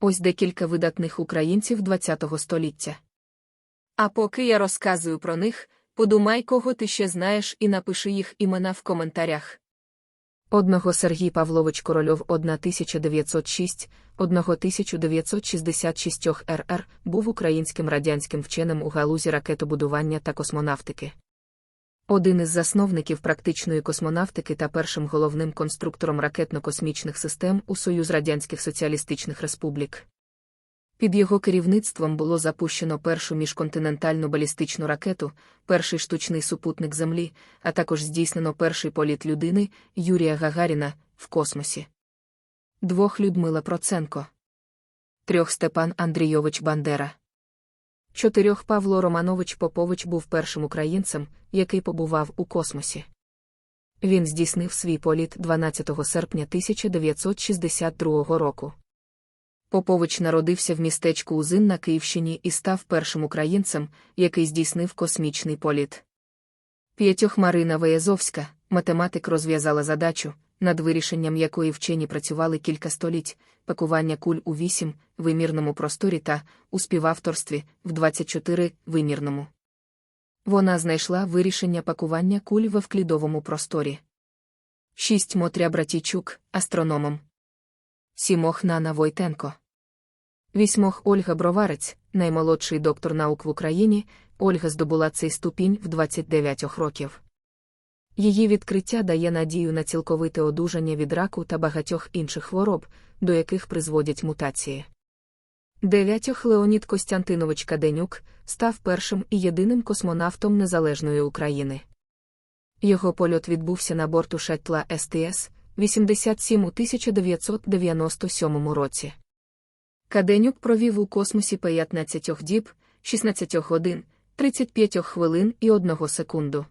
Ось декілька видатних українців ХХ століття. А поки я розказую про них, подумай, кого ти ще знаєш, і напиши їх імена в коментарях. Одного Сергій Павлович Корольов 1906, одного 1966 РР був українським радянським вченим у галузі ракетобудування та космонавтики. Один із засновників практичної космонавтики та першим головним конструктором ракетно-космічних систем у Союз Радянських Соціалістичних Республік. Під його керівництвом було запущено першу міжконтинентальну балістичну ракету, перший штучний супутник Землі, а також здійснено перший політ людини Юрія Гагаріна в космосі. Двох Людмила Проценко, трьох Степан Андрійович Бандера. Чотирьох Павло Романович Попович був першим українцем, який побував у космосі. Він здійснив свій політ 12 серпня 1962 року. Попович народився в містечку Узин на Київщині і став першим українцем, який здійснив космічний політ. П'ятьох Марина Виязовська, математик розв'язала задачу, над вирішенням якої вчені працювали кілька століть, пакування куль у 8 вимірному просторі та у співавторстві в 24 вимірному. Вона знайшла вирішення пакування куль в евклідовому просторі. 6 Мотря Братійчук, астрономом. Сімох Нана Войтенко. Вісьмох Ольга Броварець, наймолодший доктор наук в Україні. Ольга здобула цей ступінь в 29 років. Її відкриття дає надію на цілковите одужання від раку та багатьох інших хвороб, до яких призводять мутації. Дев'ятьох Леонід Костянтинович Каденюк став першим і єдиним космонавтом Незалежної України. Його польот відбувся на борту шаттла СТС 87 у 1997 році. Каденюк провів у космосі 15 діб, 16 годин, 35 хвилин і 1 секунду.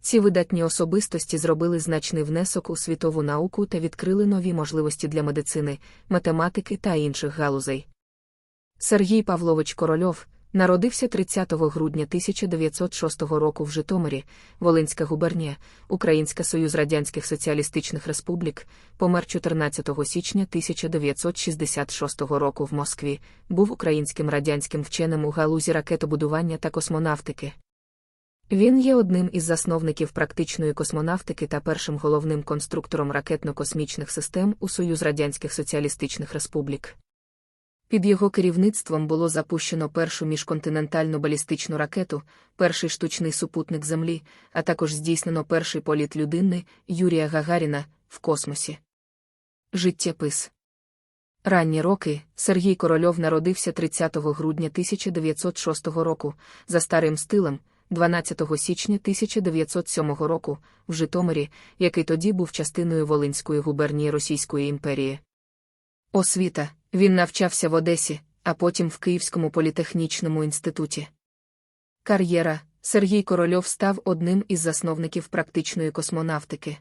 Ці видатні особистості зробили значний внесок у світову науку та відкрили нові можливості для медицини, математики та інших галузей. Сергій Павлович Корольов народився 30 грудня 1906 року в Житомирі, Волинська губернія, Українська Союз Радянських Соціалістичних Республік, помер 14 січня 1966 року в Москві, був українським радянським вченим у галузі ракетобудування та космонавтики. Він є одним із засновників практичної космонавтики та першим головним конструктором ракетно-космічних систем у Союз Радянських Соціалістичних Республік. Під його керівництвом було запущено першу міжконтинентальну балістичну ракету, перший штучний супутник Землі, а також здійснено перший політ людини Юрія Гагаріна в космосі. Життєпис Ранні роки Сергій Корольов народився 30 грудня 1906 року за старим стилем. 12 січня 1907 року в Житомирі, який тоді був частиною Волинської губернії Російської імперії. Освіта він навчався в Одесі, а потім в Київському політехнічному інституті. Кар'єра Сергій Корольов став одним із засновників практичної космонавтики.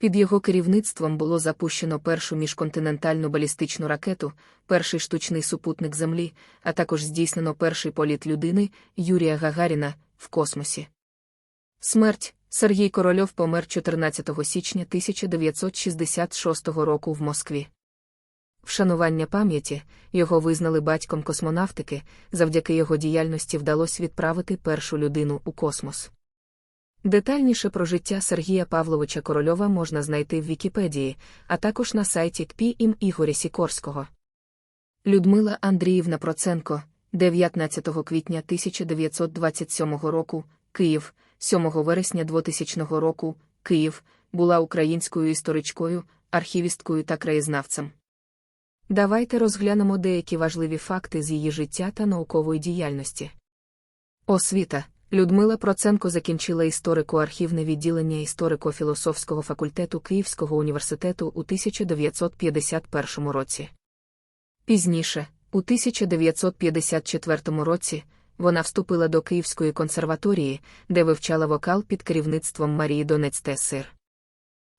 Під його керівництвом було запущено першу міжконтинентальну балістичну ракету, перший штучний супутник Землі, а також здійснено перший політ людини Юрія Гагаріна в космосі. Смерть Сергій Корольов помер 14 січня 1966 року в Москві. Вшанування пам'яті його визнали батьком космонавтики, завдяки його діяльності вдалося відправити першу людину у космос. Детальніше про життя Сергія Павловича Корольова можна знайти в Вікіпедії, а також на сайті КПІ Ігоря Сікорського. Людмила Андріївна Проценко, 19 квітня 1927 року, Київ, 7 вересня 2000 року, Київ, була українською історичкою, архівісткою та краєзнавцем. Давайте розглянемо деякі важливі факти з її життя та наукової діяльності. Освіта Людмила Проценко закінчила історико-архівне відділення історико-філософського факультету Київського університету у 1951 році. Пізніше, у 1954 році, вона вступила до Київської консерваторії, де вивчала вокал під керівництвом Марії Донець Тесир.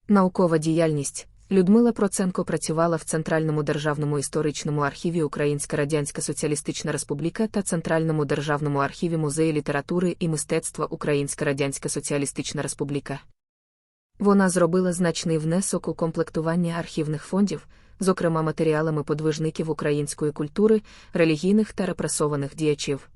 Наукова діяльність Людмила Проценко працювала в Центральному державному історичному архіві Українська Радянська Соціалістична Республіка та Центральному державному архіві Музею літератури і мистецтва Українська Радянська Соціалістична Республіка. Вона зробила значний внесок у комплектування архівних фондів, зокрема матеріалами подвижників української культури, релігійних та репресованих діячів.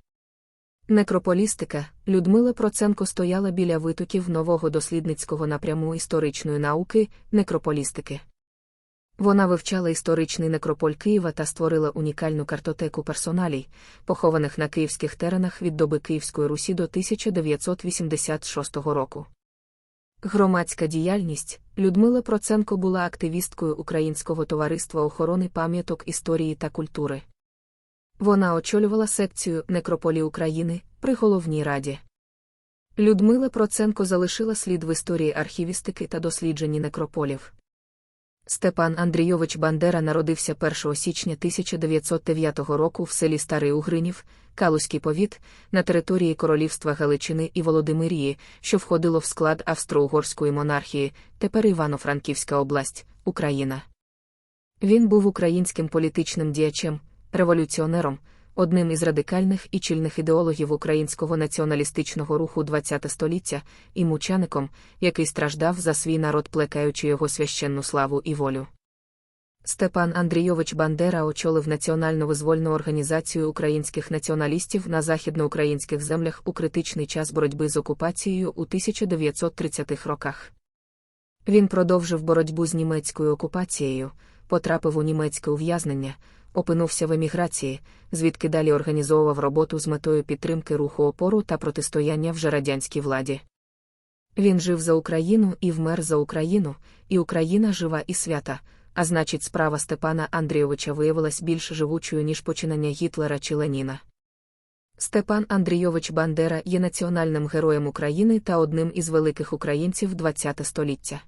Некрополістика Людмила Проценко стояла біля витоків нового дослідницького напряму історичної науки, некрополістики. Вона вивчала історичний некрополь Києва та створила унікальну картотеку персоналій, похованих на київських теренах від доби Київської Русі до 1986 року. Громадська діяльність Людмила Проценко була активісткою Українського товариства охорони пам'яток історії та культури. Вона очолювала секцію Некрополі України при головній раді. Людмила Проценко залишила слід в історії архівістики та дослідженні некрополів. Степан Андрійович Бандера народився 1 січня 1909 року в селі Старий Угринів, Калузький повіт, на території Королівства Галичини і Володимирії, що входило в склад Австро-Угорської монархії, тепер Івано-Франківська область, Україна. Він був українським політичним діячем, революціонером, одним із радикальних і чільних ідеологів українського націоналістичного руху ХХ століття, і мучаником, який страждав за свій народ, плекаючи його священну славу і волю. Степан Андрійович Бандера очолив національно визвольну організацію українських націоналістів на західноукраїнських землях у критичний час боротьби з окупацією у 1930-х роках. Він продовжив боротьбу з німецькою окупацією, потрапив у німецьке ув'язнення, опинувся в еміграції, звідки далі організовував роботу з метою підтримки руху опору та протистояння вже радянській владі. Він жив за Україну і вмер за Україну, і Україна жива і свята, а значить, справа Степана Андрійовича виявилась більш живучою, ніж починання Гітлера чи Леніна. Степан Андрійович Бандера є національним героєм України та одним із великих українців ХХ століття.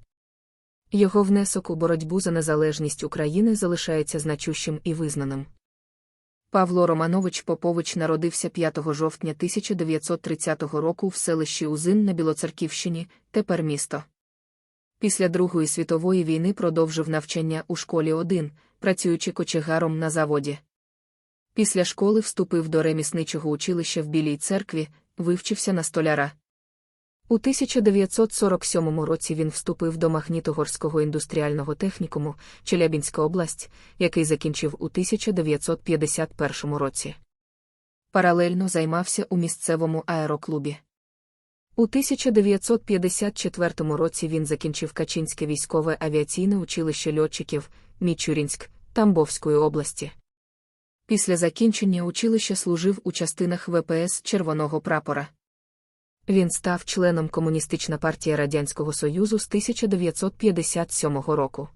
Його внесок у боротьбу за незалежність України залишається значущим і визнаним. Павло Романович Попович народився 5 жовтня 1930 року в селищі Узин на Білоцерківщині, тепер місто. Після Другої світової війни продовжив навчання у школі 1, працюючи кочегаром на заводі. Після школи вступив до ремісничого училища в Білій церкві, вивчився на столяра. У 1947 році він вступив до Магнітогорського індустріального технікуму Челябінська область, який закінчив у 1951 році. Паралельно займався у місцевому аероклубі. У 1954 році він закінчив Качинське військове авіаційне училище льотчиків Мічурінськ Тамбовської області. Після закінчення училища служив у частинах ВПС Червоного прапора. Він став членом Комуністична партія Радянського Союзу з 1957 року.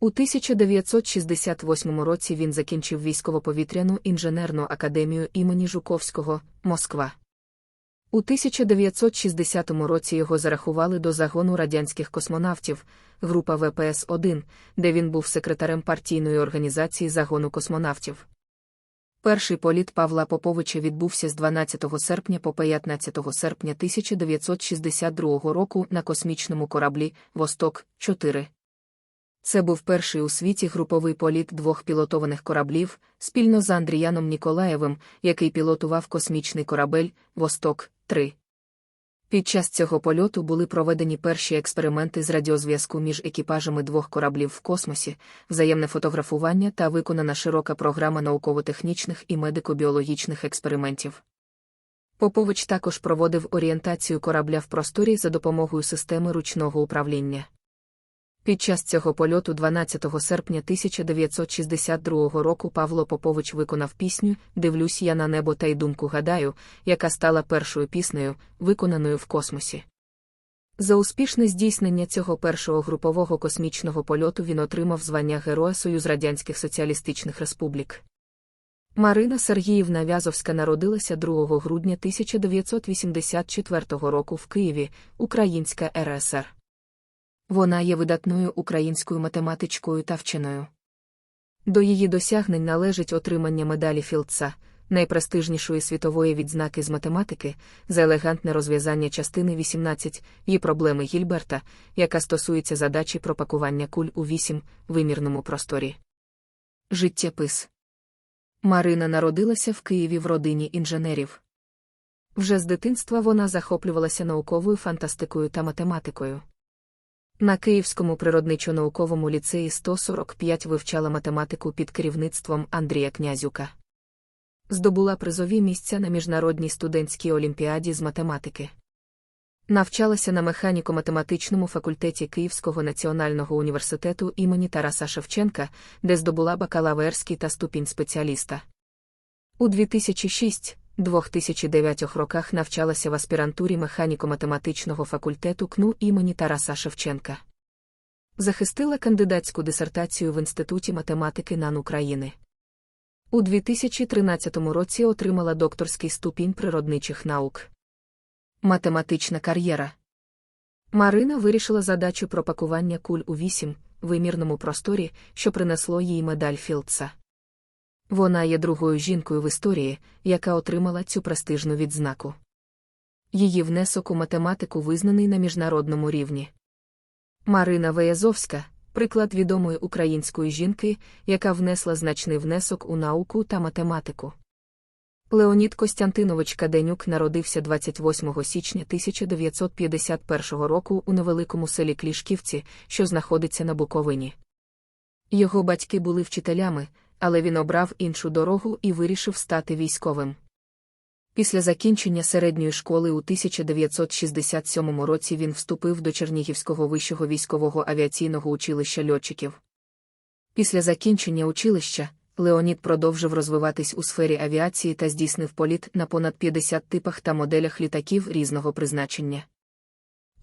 У 1968 році він закінчив військово-повітряну інженерну академію імені Жуковського, Москва. У 1960 році його зарахували до загону радянських космонавтів, група ВПС-1, де він був секретарем партійної організації загону космонавтів. Перший політ Павла Поповича відбувся з 12 серпня по 15 серпня 1962 року на космічному кораблі Восток 4. Це був перший у світі груповий політ двох пілотованих кораблів спільно з Андріяном Ніколаєвим, який пілотував космічний корабель Восток 3. Під час цього польоту були проведені перші експерименти з радіозв'язку між екіпажами двох кораблів в космосі, взаємне фотографування та виконана широка програма науково-технічних і медико-біологічних експериментів. Попович також проводив орієнтацію корабля в просторі за допомогою системи ручного управління. Під час цього польоту 12 серпня 1962 року Павло Попович виконав пісню Дивлюсь я на небо та й думку гадаю, яка стала першою піснею, виконаною в космосі. За успішне здійснення цього першого групового космічного польоту він отримав звання Героя Союз Радянських Соціалістичних Республік. Марина Сергіївна Вязовська народилася 2 грудня 1984 року в Києві, Українська РСР. Вона є видатною українською математичкою та вченою. До її досягнень належить отримання медалі Філдса, найпрестижнішої світової відзнаки з математики, за елегантне розв'язання частини 18 її проблеми Гільберта, яка стосується задачі пропакування куль у вісім вимірному просторі. Життєпис Марина народилася в Києві в родині інженерів. Вже з дитинства вона захоплювалася науковою фантастикою та математикою. На Київському природничо-науковому ліцеї 145 вивчала математику під керівництвом Андрія Князюка. Здобула призові місця на міжнародній студентській олімпіаді з математики. Навчалася на механіко-математичному факультеті Київського національного університету імені Тараса Шевченка, де здобула бакалаврський та ступінь спеціаліста. У 2006-2009 роках навчалася в аспірантурі механіко-математичного факультету КНУ імені Тараса Шевченка. Захистила кандидатську дисертацію в Інституті математики НАН України. У 2013 році отримала докторський ступінь природничих наук. Математична кар'єра. Марина вирішила задачу про пакування куль у вісім вимірному просторі, що принесло їй медаль Філдса. Вона є другою жінкою в історії, яка отримала цю престижну відзнаку. Її внесок у математику визнаний на міжнародному рівні. Марина Веязовська приклад відомої української жінки, яка внесла значний внесок у науку та математику. Леонід Костянтинович Каденюк народився 28 січня 1951 року у невеликому селі Клішківці, що знаходиться на Буковині. Його батьки були вчителями, але він обрав іншу дорогу і вирішив стати військовим. Після закінчення середньої школи у 1967 році він вступив до Чернігівського вищого військового авіаційного училища льотчиків. Після закінчення училища Леонід продовжив розвиватись у сфері авіації та здійснив політ на понад 50 типах та моделях літаків різного призначення.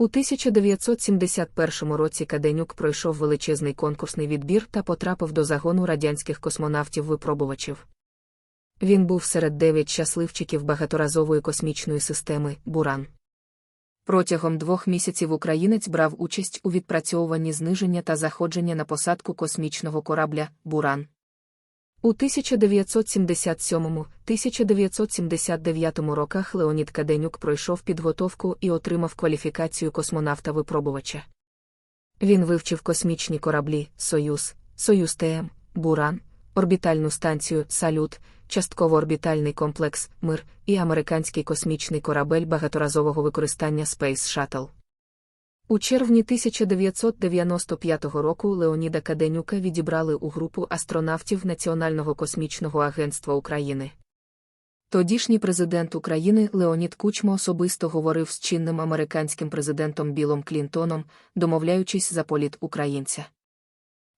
У 1971 році Каденюк пройшов величезний конкурсний відбір та потрапив до загону радянських космонавтів-випробувачів. Він був серед дев'ять щасливчиків багаторазової космічної системи Буран. Протягом двох місяців українець брав участь у відпрацьовуванні зниження та заходження на посадку космічного корабля Буран. У 1977-1979 роках Леонід Каденюк пройшов підготовку і отримав кваліфікацію космонавта-випробувача. Він вивчив космічні кораблі Союз, Союз ТМ, Буран, орбітальну станцію Салют, частково орбітальний комплекс Мир і американський космічний корабель багаторазового використання Space Shuttle. У червні 1995 року Леоніда Каденюка відібрали у групу астронавтів Національного космічного агентства України. Тодішній президент України Леонід Кучма особисто говорив з чинним американським президентом Білом Клінтоном, домовляючись за політ українця.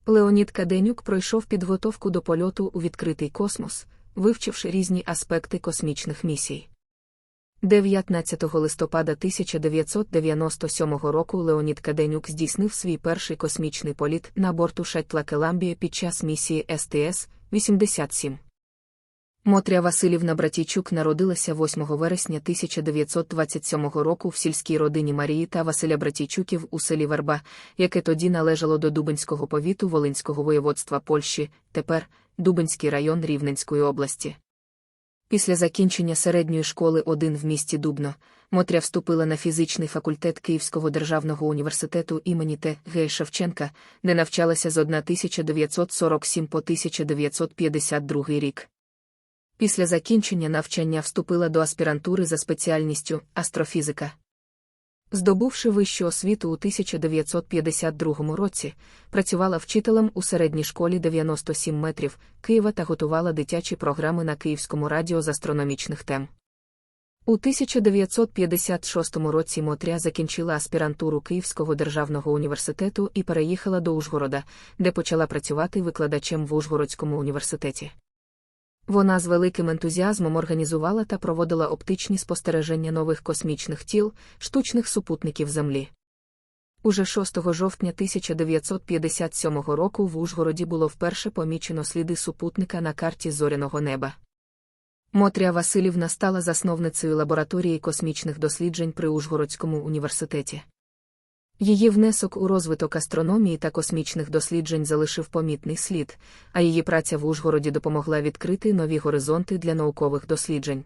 Леонід Каденюк пройшов підготовку до польоту у відкритий космос, вивчивши різні аспекти космічних місій. 19 листопада 1997 року Леонід Каденюк здійснив свій перший космічний політ на борту шаттла Келамбія під час місії СТС-87. Мотря Василівна Братійчук народилася 8 вересня 1927 року в сільській родині Марії та Василя Братійчуків у селі Верба, яке тоді належало до Дубинського повіту Волинського воєводства Польщі, тепер Дубинський район Рівненської області. Після закінчення середньої школи 1 в місті Дубно, Мотря вступила на фізичний факультет Київського державного університету імені Т. Г. Шевченка, де навчалася з 1947 по 1952 рік. Після закінчення навчання вступила до аспірантури за спеціальністю астрофізика. Здобувши вищу освіту у 1952 році, працювала вчителем у середній школі 97 метрів Києва та готувала дитячі програми на Київському радіо з астрономічних тем. У 1956 році Мотря закінчила аспірантуру Київського державного університету і переїхала до Ужгорода, де почала працювати викладачем в Ужгородському університеті. Вона з великим ентузіазмом організувала та проводила оптичні спостереження нових космічних тіл, штучних супутників Землі. Уже 6 жовтня 1957 року в Ужгороді було вперше помічено сліди супутника на карті зоряного неба. Мотря Васильівна стала засновницею лабораторії космічних досліджень при Ужгородському університеті. Її внесок у розвиток астрономії та космічних досліджень залишив помітний слід, а її праця в Ужгороді допомогла відкрити нові горизонти для наукових досліджень.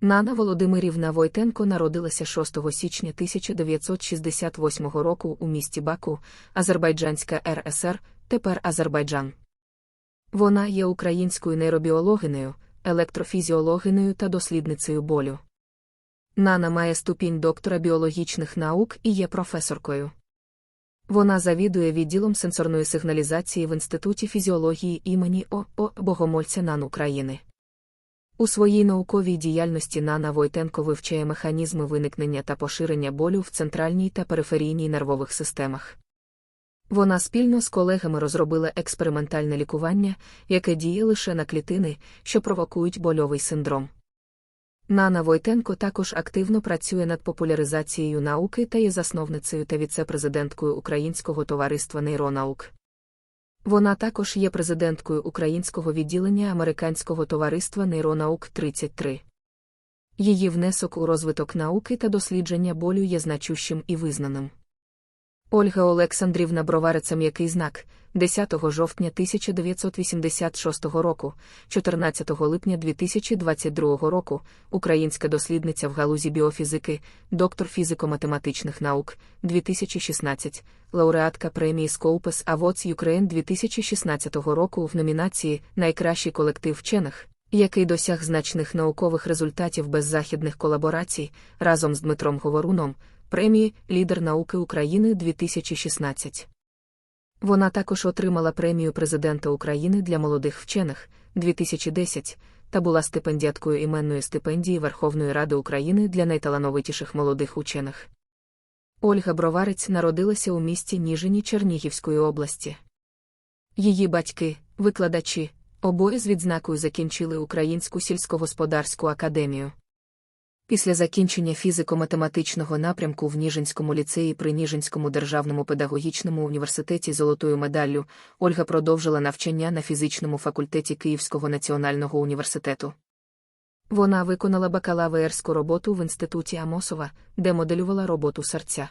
Нана Володимирівна Войтенко народилася 6 січня 1968 року у місті Баку, Азербайджанська РСР, тепер Азербайджан. Вона є українською нейробіологинею, електрофізіологинею та дослідницею болю. Нана має ступінь доктора біологічних наук і є професоркою. Вона завідує відділом сенсорної сигналізації в Інституті фізіології імені О. О. Богомольця НАН України. У своїй науковій діяльності Нана Войтенко вивчає механізми виникнення та поширення болю в центральній та периферійній нервових системах. Вона спільно з колегами розробила експериментальне лікування, яке діє лише на клітини, що провокують больовий синдром. Нана Войтенко також активно працює над популяризацією науки та є засновницею та віце-президенткою Українського товариства нейронаук. Вона також є президенткою українського відділення Американського товариства нейронаук 33. Її внесок у розвиток науки та дослідження болю є значущим і визнаним. Ольга Олександрівна Броварець м'який знак 10 жовтня 1986 року, 14 липня 2022 року, українська дослідниця в галузі біофізики, доктор фізико-математичних наук 2016, лауреатка премії Scopus Awards Ukraine 2016 року в номінації Найкращий колектив вчених. Який досяг значних наукових результатів без західних колаборацій разом з Дмитром Говоруном, премії Лідер науки України 2016. Вона також отримала премію Президента України для молодих вчених 2010 та була стипендіаткою іменної стипендії Верховної Ради України для найталановитіших молодих учених. Ольга Броварець народилася у місті Ніжині Чернігівської області. Її батьки, викладачі, обоє з відзнакою закінчили Українську сільськогосподарську академію. Після закінчення фізико-математичного напрямку в Ніжинському ліцеї при Ніжинському державному педагогічному університеті золотою медаллю Ольга продовжила навчання на фізичному факультеті Київського національного університету. Вона виконала бакалаврську роботу в інституті Амосова, де моделювала роботу серця.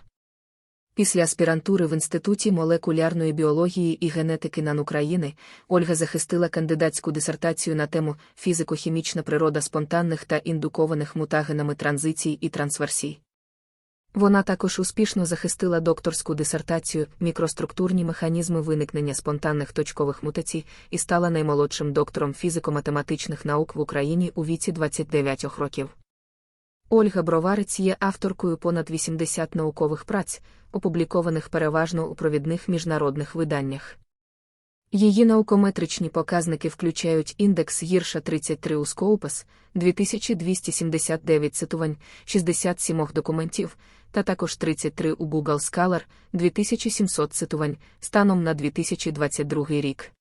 Після аспірантури в Інституті молекулярної біології і генетики НАН України Ольга захистила кандидатську дисертацію на тему фізико-хімічна природа спонтанних та індукованих мутагенами транзицій і трансверсій. Вона також успішно захистила докторську дисертацію мікроструктурні механізми виникнення спонтанних точкових мутацій і стала наймолодшим доктором фізико-математичних наук в Україні у віці 29 років. Ольга Броварець є авторкою понад 80 наукових праць, опублікованих переважно у провідних міжнародних виданнях. Її наукометричні показники включають індекс гірша 33 у Scopus, 2279 цитувань, 67 документів, та також 33 у Google Scholar, 2700 цитувань, станом на 2022 рік.